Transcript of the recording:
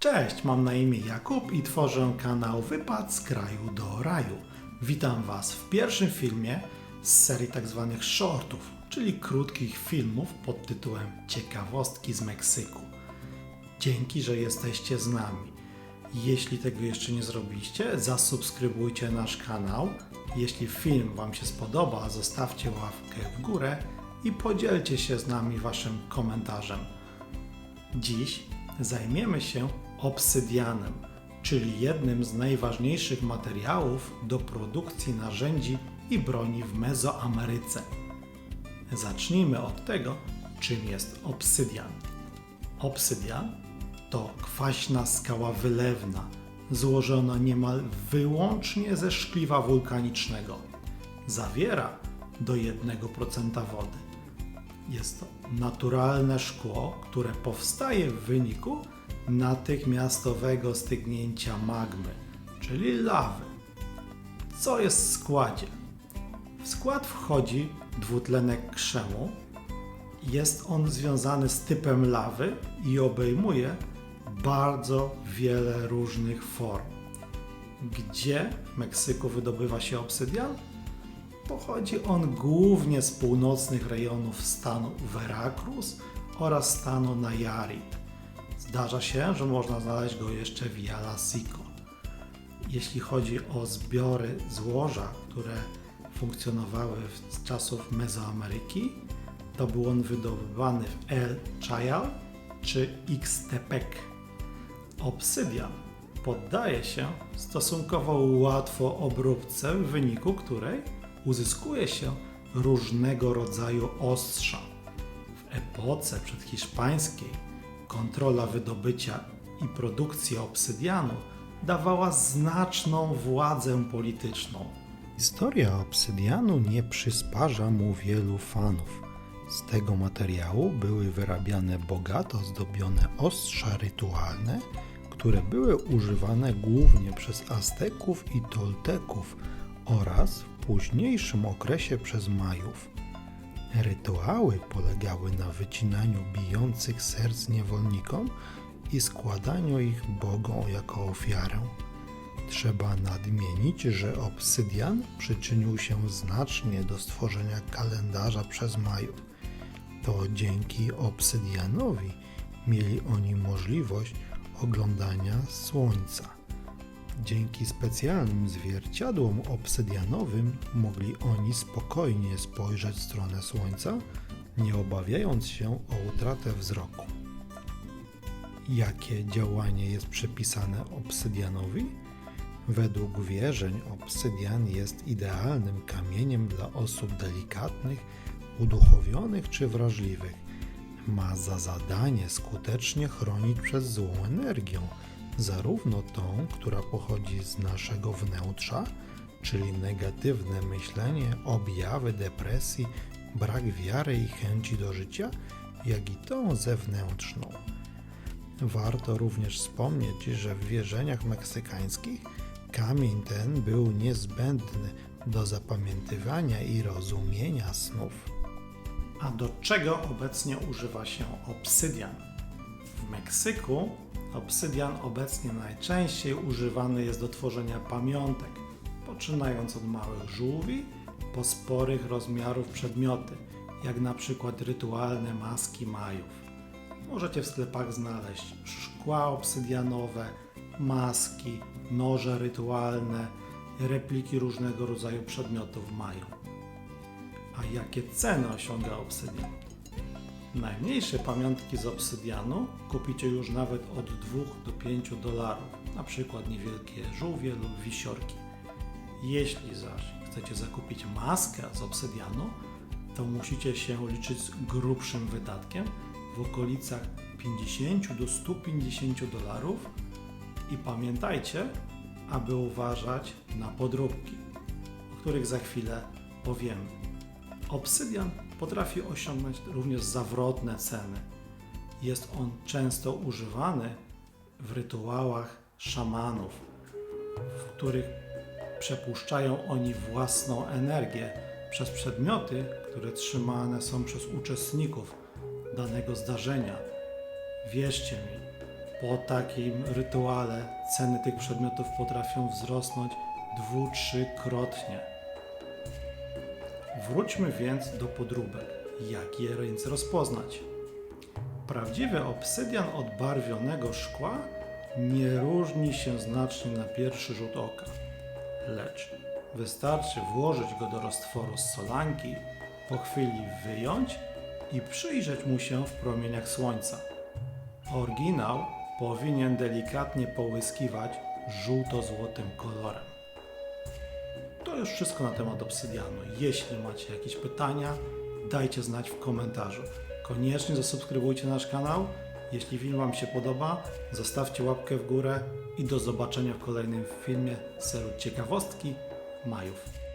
Cześć, mam na imię Jakub i tworzę kanał Wypad z kraju do raju. Witam Was w pierwszym filmie z serii tzw. shortów, czyli krótkich filmów pod tytułem Ciekawostki z Meksyku. Dzięki, że jesteście z nami. Jeśli tego jeszcze nie zrobiliście, zasubskrybujcie nasz kanał. Jeśli film Wam się spodoba, zostawcie łapkę w górę i podzielcie się z nami Waszym komentarzem. Dziś zajmiemy się obsydianem, czyli jednym z najważniejszych materiałów do produkcji narzędzi i broni w Mezoameryce. Zacznijmy od tego, czym jest obsydian. Obsydian to kwaśna skała wylewna, złożona niemal wyłącznie ze szkliwa wulkanicznego. Zawiera do 1% wody. Jest to naturalne szkło, które powstaje w wyniku natychmiastowego stygnięcia magmy, czyli lawy. Co jest w składzie? W skład wchodzi dwutlenek krzemu. Jest on związany z typem lawy i obejmuje bardzo wiele różnych form. Gdzie w Meksyku wydobywa się obsydian? Pochodzi on głównie z północnych rejonów stanu Veracruz oraz stanu Nayarit. Zdarza się, że można znaleźć go jeszcze w Yalasico. Jeśli chodzi o zbiory złoża, które funkcjonowały z czasów Mezoameryki, to był on wydobywany w El Chayal czy Ixtepec. Obsydian poddaje się stosunkowo łatwo obróbce, w wyniku której uzyskuje się różnego rodzaju ostrza. W epoce przedhiszpańskiej kontrola wydobycia i produkcji obsydianu dawała znaczną władzę polityczną. Historia obsydianu nie przysparza mu wielu fanów. Z tego materiału były wyrabiane bogato zdobione ostrza rytualne, które były używane głównie przez Azteków i Tolteków oraz w późniejszym okresie przez Majów. Rytuały polegały na wycinaniu bijących serc niewolnikom i składaniu ich bogom jako ofiarę. Trzeba nadmienić, że obsydian przyczynił się znacznie do stworzenia kalendarza przez Majów. To dzięki obsydianowi mieli oni możliwość oglądania słońca. Dzięki specjalnym zwierciadłom obsydianowym mogli oni spokojnie spojrzeć w stronę słońca, nie obawiając się o utratę wzroku. Jakie działanie jest przypisane obsydianowi? Według wierzeń obsydian jest idealnym kamieniem dla osób delikatnych, uduchowionych czy wrażliwych. Ma za zadanie skutecznie chronić przed złą energią, zarówno tą, która pochodzi z naszego wnętrza, czyli negatywne myślenie, objawy depresji, brak wiary i chęci do życia, jak i tą zewnętrzną. Warto również wspomnieć, że w wierzeniach meksykańskich kamień ten był niezbędny do zapamiętywania i rozumienia snów. A do czego obecnie używa się obsydian? W Meksyku obsydian obecnie najczęściej używany jest do tworzenia pamiątek, poczynając od małych żółwi po sporych rozmiarów przedmioty, jak na przykład rytualne maski majów. Możecie w sklepach znaleźć szkła obsydianowe, maski, noże rytualne, repliki różnego rodzaju przedmiotów mają. A jakie ceny osiąga obsydian? Najmniejsze pamiątki z obsydianu kupicie już nawet od 2 do 5 dolarów, na przykład niewielkie żółwie lub wisiorki. Jeśli zaś chcecie zakupić maskę z obsydianu, to musicie się liczyć z grubszym wydatkiem w okolicach 50 do 150 dolarów i pamiętajcie, aby uważać na podróbki, o których za chwilę powiemy. Obsydian potrafi osiągnąć również zawrotne ceny. Jest on często używany w rytuałach szamanów, w których przepuszczają oni własną energię przez przedmioty, które trzymane są przez uczestników danego zdarzenia. Wierzcie mi, Po takim rytuale ceny tych przedmiotów potrafią wzrosnąć dwu, trzykrotnie. Wróćmy więc do podróbek. Jak je więc rozpoznać? Prawdziwy obsydian od barwionego szkła nie różni się znacznie na pierwszy rzut oka, lecz wystarczy włożyć go do roztworu z solanki, po chwili wyjąć i przyjrzeć mu się w promieniach słońca. Oryginał powinien delikatnie połyskiwać żółto-złotym kolorem. To już wszystko na temat obsydianu. Jeśli macie jakieś pytania, dajcie znać w komentarzu. Koniecznie zasubskrybujcie nasz kanał. Jeśli film Wam się podoba, zostawcie łapkę w górę i do zobaczenia w kolejnym filmie serii Ciekawostki Majów.